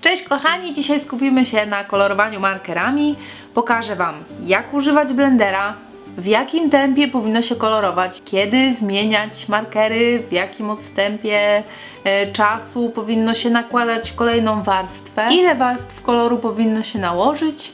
Cześć kochani, dzisiaj skupimy się na kolorowaniu markerami. Pokażę Wam jak używać blendera, w jakim tempie powinno się kolorować, kiedy zmieniać markery, w jakim odstępie e, czasu powinno się nakładać kolejną warstwę, ile warstw koloru powinno się nałożyć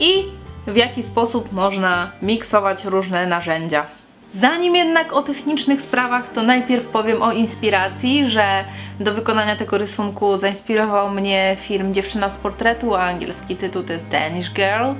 i w jaki sposób można miksować różne narzędzia. Zanim jednak o technicznych sprawach, to najpierw powiem o inspiracji, że do wykonania tego rysunku zainspirował mnie film Dziewczyna z portretu, a angielski tytuł to jest Danish Girl.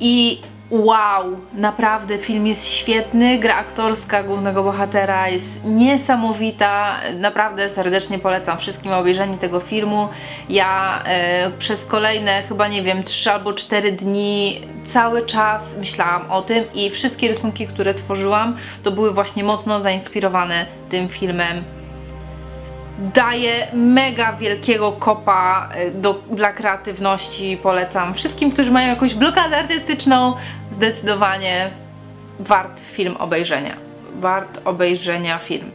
I wow, naprawdę film jest świetny, gra aktorska głównego bohatera jest niesamowita, naprawdę serdecznie polecam wszystkim obejrzenie tego filmu. Ja e, przez kolejne chyba nie wiem 3 albo 4 dni cały czas myślałam o tym i wszystkie rysunki, które tworzyłam, to były właśnie mocno zainspirowane tym filmem daje mega wielkiego kopa y, do, dla kreatywności. Polecam wszystkim, którzy mają jakąś blokadę artystyczną, zdecydowanie wart film obejrzenia. Wart obejrzenia film.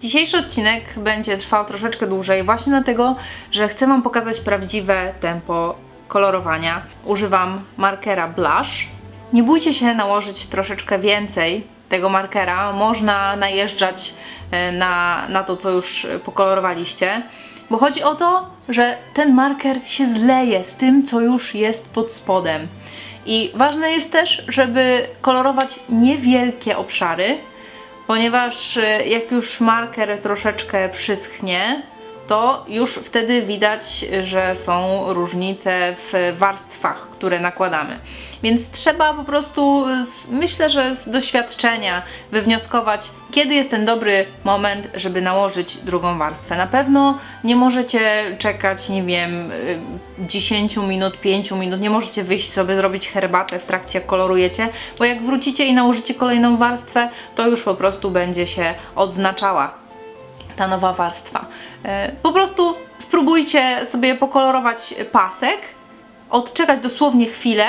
Dzisiejszy odcinek będzie trwał troszeczkę dłużej, właśnie dlatego, że chcę Wam pokazać prawdziwe tempo kolorowania. Używam markera Blush. Nie bójcie się nałożyć troszeczkę więcej tego markera. Można najeżdżać e, na, na to, co już pokolorowaliście. Bo chodzi o to, że ten marker się zleje z tym, co już jest pod spodem. I ważne jest też, żeby kolorować niewielkie obszary, ponieważ e, jak już marker troszeczkę przyschnie, to już wtedy widać, że są różnice w warstwach, które nakładamy. Więc trzeba po prostu, myślę, że z doświadczenia wywnioskować, kiedy jest ten dobry moment, żeby nałożyć drugą warstwę. Na pewno nie możecie czekać, nie wiem, y, 10 minut, 5 minut, nie możecie wyjść sobie zrobić herbatę w trakcie jak kolorujecie, bo jak wrócicie i nałożycie kolejną warstwę, to już po prostu będzie się odznaczała ta nowa warstwa. E, Po prostu spróbujcie sobie pokolorować pasek, odczekać dosłownie chwilę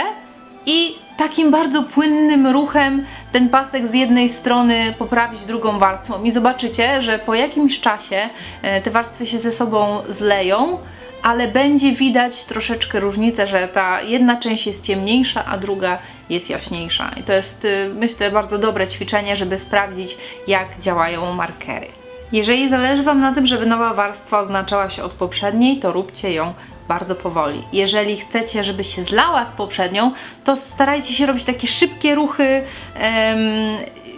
i takim bardzo płynnym ruchem ten pasek z jednej strony poprawić drugą warstwą i zobaczycie, że po jakimś czasie e, te warstwy się ze sobą zleją, ale będzie widać troszeczkę różnicę, że ta jedna część jest ciemniejsza, a druga jest jaśniejsza. I to jest, y, myślę, bardzo dobre ćwiczenie, żeby sprawdzić, jak działają markery. Jeżeli zależy Wam na tym, żeby nowa warstwa oznaczała się od poprzedniej, to róbcie ją bardzo powoli. Jeżeli chcecie, żeby się zlała z poprzednią, to starajcie się robić takie szybkie ruchy,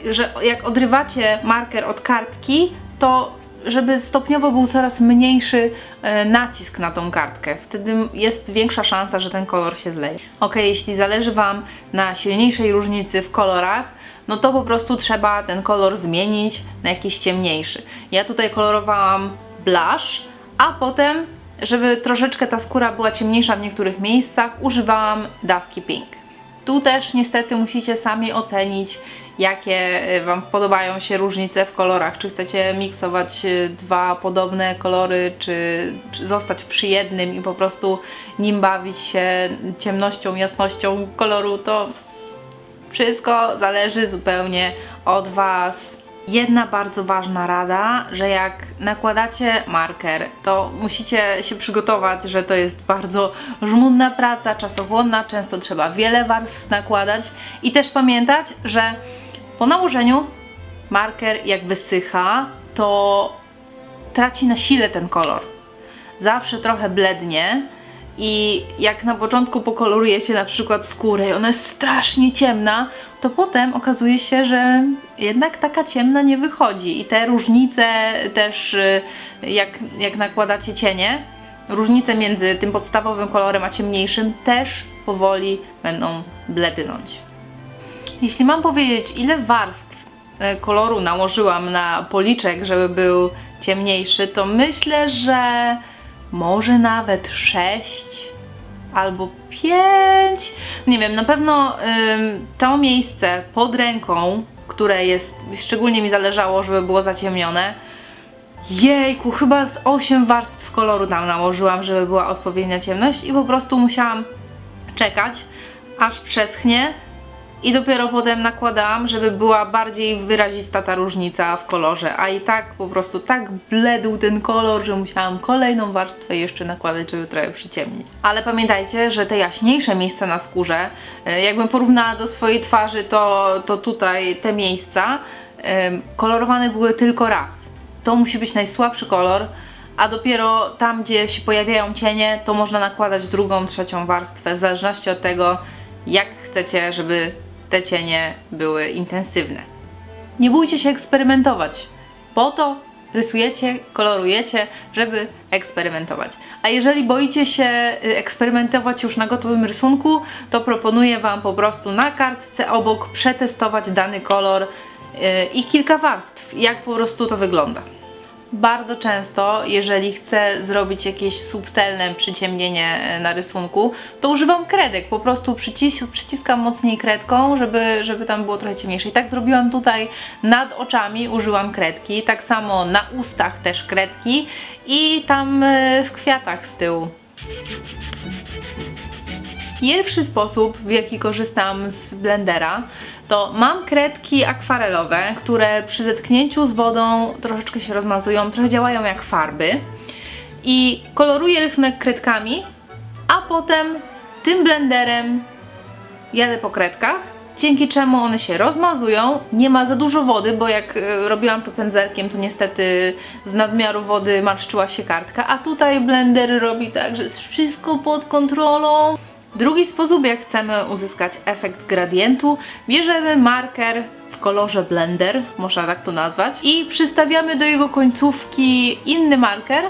że jak odrywacie marker od kartki, to żeby stopniowo był coraz mniejszy e, nacisk na tą kartkę. Wtedy jest większa szansa, że ten kolor się zleje. Ok, jeśli zależy Wam na silniejszej różnicy w kolorach, no to po prostu trzeba ten kolor zmienić na jakiś ciemniejszy. Ja tutaj kolorowałam blush, a potem, żeby troszeczkę ta skóra była ciemniejsza w niektórych miejscach, używałam dusky pink. Tu też niestety musicie sami ocenić, jakie y, Wam podobają się różnice w kolorach. Czy chcecie miksować y, dwa podobne kolory, czy czy zostać przy jednym i po prostu nim bawić się ciemnością, jasnością koloru, to wszystko zależy zupełnie od Was. Jedna bardzo ważna rada, że jak nakładacie marker, to musicie się przygotować, że to jest bardzo żmudna praca, czasochłonna, często trzeba wiele warstw nakładać i też pamiętać, że po nałożeniu marker jak wysycha, to traci na sile ten kolor. Zawsze trochę blednie i jak na początku pokolorujecie na przykład skórę i ona jest strasznie ciemna, to potem okazuje się, że jednak taka ciemna nie wychodzi i te różnice też y, jak, jak nakładacie cienie, różnice między tym podstawowym kolorem a ciemniejszym też powoli będą blednąć. Jeśli mam powiedzieć, ile warstw e, koloru nałożyłam na policzek, żeby był ciemniejszy, to myślę, że może nawet 6 albo 5. Nie wiem, na pewno ym, to miejsce pod ręką, które jest, szczególnie mi zależało, żeby było zaciemnione. Jejku, chyba z 8 warstw koloru tam nałożyłam, żeby była odpowiednia ciemność i po prostu musiałam czekać, aż przeschnie i dopiero potem nakładałam, żeby była bardziej wyrazista ta różnica w kolorze, a i tak po prostu tak bledł ten kolor, że musiałam kolejną warstwę jeszcze nakładać, żeby trochę przyciemnić. Ale pamiętajcie, że te jaśniejsze miejsca na skórze, e, jakbym porównała do swojej twarzy, to, to tutaj te miejsca em, kolorowane były tylko raz. To musi być najsłabszy kolor, a dopiero tam, gdzie się pojawiają cienie, to można nakładać drugą, trzecią warstwę, w zależności od tego, jak chcecie, żeby te cienie były intensywne. Nie bójcie się eksperymentować. Po to rysujecie, kolorujecie, żeby eksperymentować. A jeżeli boicie się y, eksperymentować już na gotowym rysunku, to proponuję Wam po prostu na kartce obok przetestować dany kolor y, i kilka warstw, jak po prostu to wygląda. Bardzo często, jeżeli chcę zrobić jakieś subtelne przyciemnienie e, na rysunku, to używam kredek. Po prostu przycis przyciskam mocniej kredką, żeby, żeby tam było trochę ciemniejsze. I tak zrobiłam tutaj nad oczami, użyłam kredki. Tak samo na ustach też kredki i tam e, w kwiatach z tyłu. Pierwszy sposób, w jaki korzystam z blendera, to mam kredki akwarelowe, które przy zetknięciu z wodą troszeczkę się rozmazują, trochę działają jak farby. I koloruję rysunek kredkami, a potem tym blenderem jadę po kredkach, dzięki czemu one się rozmazują. Nie ma za dużo wody, bo jak e, robiłam to pędzelkiem, to niestety z nadmiaru wody marszczyła się kartka, a tutaj blender robi tak, że jest wszystko pod kontrolą. Drugi sposób, jak chcemy uzyskać efekt gradientu, bierzemy marker w kolorze blender, można tak to nazwać, i przystawiamy do jego końcówki inny marker,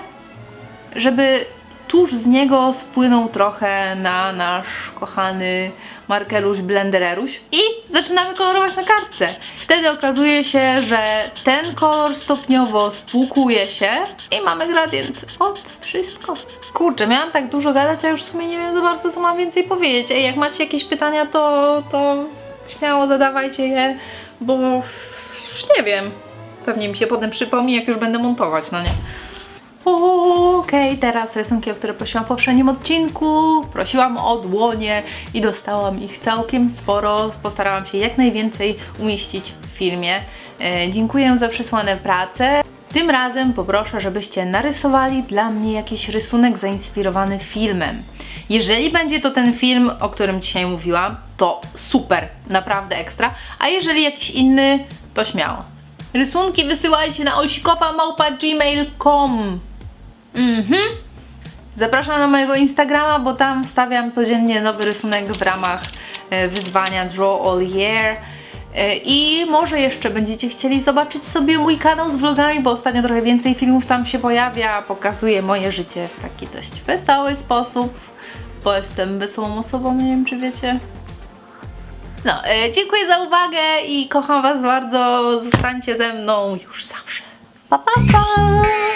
żeby tuż z niego spłynął trochę na nasz kochany markeruś blendereruś i zaczynamy kolorować na kartce. Wtedy okazuje się, że ten kolor stopniowo spłukuje się i mamy gradient. Ot, wszystko. Kurczę, miałam tak dużo gadać, a już w sumie nie wiem za bardzo, co mam więcej powiedzieć. Ej, jak macie jakieś pytania, to, to śmiało zadawajcie je, bo już nie wiem. Pewnie mi się potem przypomni, jak już będę montować, no nie? Okej, teraz rysunki, o które prosiłam w poprzednim odcinku. Prosiłam o dłonie i dostałam ich całkiem sporo. Postarałam się jak najwięcej umieścić w filmie. E, dziękuję za przesłane prace. Tym razem poproszę, żebyście narysowali dla mnie jakiś rysunek zainspirowany filmem. Jeżeli będzie to ten film, o którym dzisiaj mówiłam, to super, naprawdę ekstra. A jeżeli jakiś inny, to śmiało. Rysunki wysyłajcie na olsikowa.gmail.com Mhm. Zapraszam na mojego Instagrama, bo tam wstawiam codziennie nowy rysunek w ramach e, wyzwania Draw All Year. E, I może jeszcze będziecie chcieli zobaczyć sobie mój kanał z vlogami, bo ostatnio trochę więcej filmów tam się pojawia. Pokazuję moje życie w taki dość wesoły sposób, bo jestem wesołą osobą, nie wiem czy wiecie. No, e, dziękuję za uwagę i kocham Was bardzo. Zostańcie ze mną już zawsze. Pa, pa, pa!